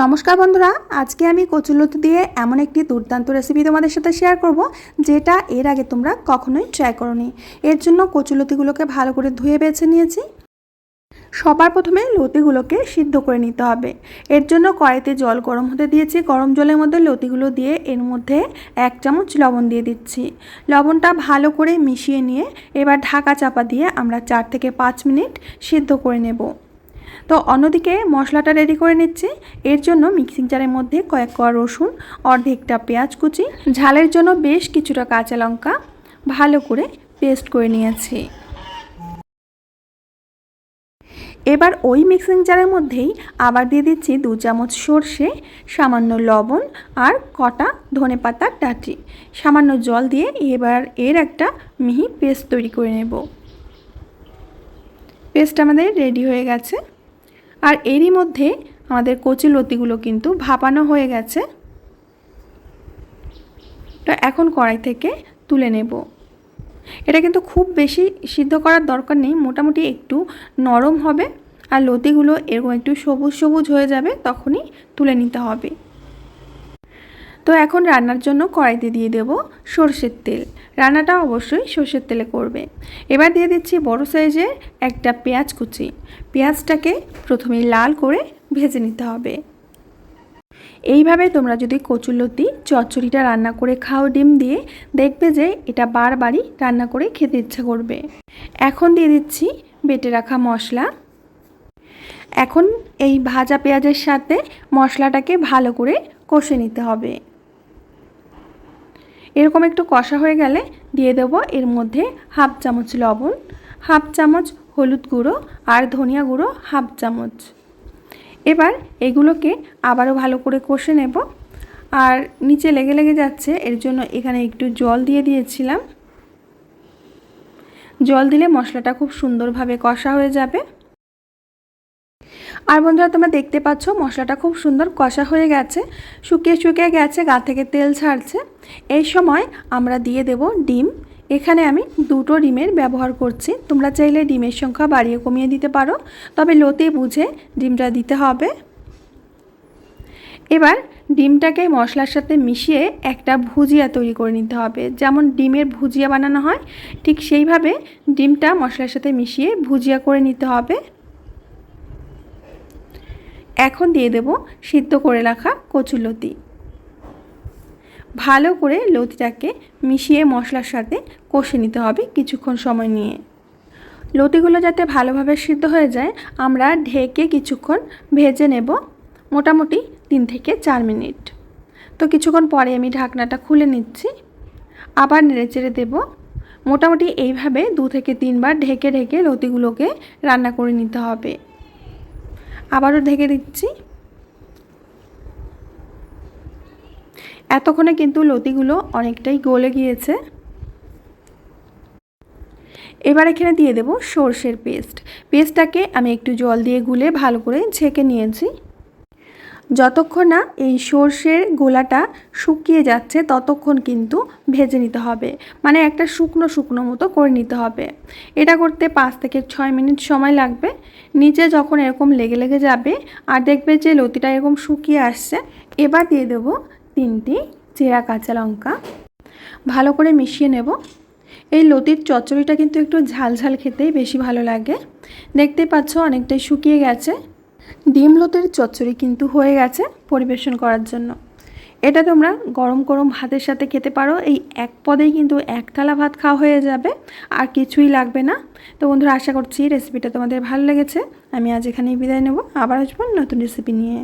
নমস্কার বন্ধুরা, আজকে আমি কচুলতি দিয়ে এমন একটি দুর্দান্ত রেসিপি তোমাদের সাথে শেয়ার করব, যেটা এর আগে তোমরা কখনোই ট্রাই করনি। এর জন্য কচুলতিগুলোকে ভালো করে ধুয়ে বেছে নিয়েছি। সবার প্রথমে লতিগুলোকে সিদ্ধ করে নিতে হবে। এর জন্য কড়াইতে জল গরম হতে দিয়েছি। গরম জলের মধ্যে লতিগুলো দিয়ে এর মধ্যে এক চামচ লবণ দিয়ে দিচ্ছি। লবণটা ভালো করে মিশিয়ে নিয়ে এবার ঢাকা চাপা দিয়ে আমরা চার থেকে পাঁচ মিনিট সিদ্ধ করে নেব। তো অন্যদিকে মশলাটা রেডি করে নিচ্ছি। এর জন্য মিক্সিং জারের মধ্যে কয়েক কোয়া রসুন, অর্ধেকটা পেঁয়াজ কুচি, ঝালের জন্য বেশ কিছুটা কাঁচা লঙ্কা ভালো করে পেস্ট করে নিয়েছি। এবার ওই মিক্সিং জারের মধ্যেই আবার দিয়ে দিচ্ছি দু চামচ সর্ষে, সামান্য লবণ আর কটা ধনে পাতার ডাটি। সামান্য জল দিয়ে এবার এর একটা মিহি পেস্ট তৈরি করে নেব। পেস্ট আমাদের রেডি হয়ে গেছে। আর এরই মধ্যে আমাদের কচি লতিগুলো কিন্তু ভাপানো হয়ে গেছে। তো এখন কড়াই থেকে তুলে নেব। এটা কিন্তু খুব বেশি সিদ্ধ করার দরকার নেই, মোটামুটি একটু নরম হবে। আর লতিগুলো এরকম একটু সবুজ সবুজ হয়ে যাবে, তখনই তুলে নিতে হবে। তো এখন রান্নার জন্য কড়াইতে দিয়ে দেব সর্ষের তেল। রান্নাটা অবশ্যই সর্ষের তেলে করবে। এবার দিয়ে দিচ্ছি বড় সাইজের একটা পেঁয়াজ কুচি। পেঁয়াজটাকে প্রথমে লাল করে ভেজে নিতে হবে। এইভাবে তোমরা যদি কচুলতি চচ্চড়িটা রান্না করে খাও ডিম দিয়ে, দেখবে যে এটা বারবারই রান্না করে খেতে ইচ্ছা করবে। এখন দিয়ে দিচ্ছি বেটে রাখা মশলা। এখন এই ভাজা পেঁয়াজের সাথে মশলাটাকে ভালো করে কষে নিতে হবে। এরকম একটু কষা হয়ে গেলে দিয়ে দেবো এর মধ্যে হাফ চামচ লবণ, হাফ চামচ হলুদ গুঁড়ো আর ধনিয়া গুঁড়ো হাফ চামচ। এবার এগুলোকে আবারও ভালো করে কষে নেব। আর নিচে লেগে লেগে যাচ্ছে, এর জন্য এখানে একটু জল দিয়ে দিয়েছিলাম। জল দিলে মশলাটা খুব সুন্দরভাবে কষা হয়ে যাবে। আর বন্ধুরা, তোমরা দেখতে পাচ্ছ মশলাটা খুব সুন্দর কষা হয়ে গেছে। শুকিয়ে শুকিয়ে গেছে, গা থেকে তেল ছাড়ছে। এই সময় আমরা দিয়ে দেব ডিম। এখানে আমি দুটো ডিমের ব্যবহার করছি। তোমরা চাইলে ডিমের সংখ্যা বাড়িয়ে কমিয়ে দিতে পারো, তবে লোতে বুঝে ডিমটা দিতে হবে। এবার ডিমটাকে মশলার সাথে মিশিয়ে একটা ভুজিয়া তৈরি করে নিতে হবে। যেমন ডিমের ভুজিয়া বানানো হয়, ঠিক সেইভাবে ডিমটা মশলার সাথে মিশিয়ে ভুজিয়া করে নিতে হবে। এখন দিয়ে দেব সিদ্ধ করে রাখা কচুলতি ভালো করে লতিটাকে মিশিয়ে মশলার সাথে কষে নিতে হবে কিছুক্ষণ সময় নিয়ে। লতিগুলো যাতে ভালোভাবে সিদ্ধ হয়ে যায়, আমরা ঢেকে কিছুক্ষণ ভেজে নেব মোটামুটি তিন থেকে চার মিনিট। তো কিছুক্ষণ পরে আমি ঢাকনাটা খুলে নিচ্ছি। আবার নেড়েচেড়ে দেব। মোটামুটি এইভাবে দু থেকে তিনবার ঢেকে ঢেকে লতিগুলোকে রান্না করে নিতে হবে। আবারও ঢেকে দিচ্ছি। এতক্ষণে কিন্তু লতিগুলো অনেকটাই গলে গিয়েছে। এবার এখানে দিয়ে দেব সর্ষের পেস্ট। পেস্টটাকে আমি একটু জল দিয়ে গুলে ভালো করে ছেঁকে নিয়েছি। যতক্ষণ না এই সর্ষের গোলাটা শুকিয়ে যাচ্ছে, ততক্ষণ কিন্তু ভেজে নিতে হবে। মানে একটা শুকনো শুকনো মতো করে নিতে হবে। এটা করতে পাঁচ থেকে ছয় মিনিট সময় লাগবে। নিচে যখন এরকম লেগে লেগে যাবে, আর দেখবে যে লতিটা এরকম শুকিয়ে আসছে, এবার দিয়ে দেবো তিনটি চেরা কাঁচা লঙ্কা। ভালো করে মিশিয়ে নেব। এই লতির চচ্চড়িটা কিন্তু একটু ঝাল ঝাল খেতেই বেশি ভালো লাগে। দেখতেই পাচ্ছ অনেকটাই শুকিয়ে গেছে। ডিম লতির চচ্চড়ি কিন্তু হয়ে গেছে পরিবেশন করার জন্য। এটা তোমরা গরম গরম ভাতের সাথে খেতে পারো। এই এক পদেই কিন্তু এক থালা ভাত খাওয়া হয়ে যাবে। আর কিছুই লাগবে না। তো বন্ধুরা, আশা করছি রেসিপিটা তোমাদের ভালো লেগেছে। আমি আজ এখানেই বিদায় নেব। আবার আসব নতুন রেসিপি নিয়ে।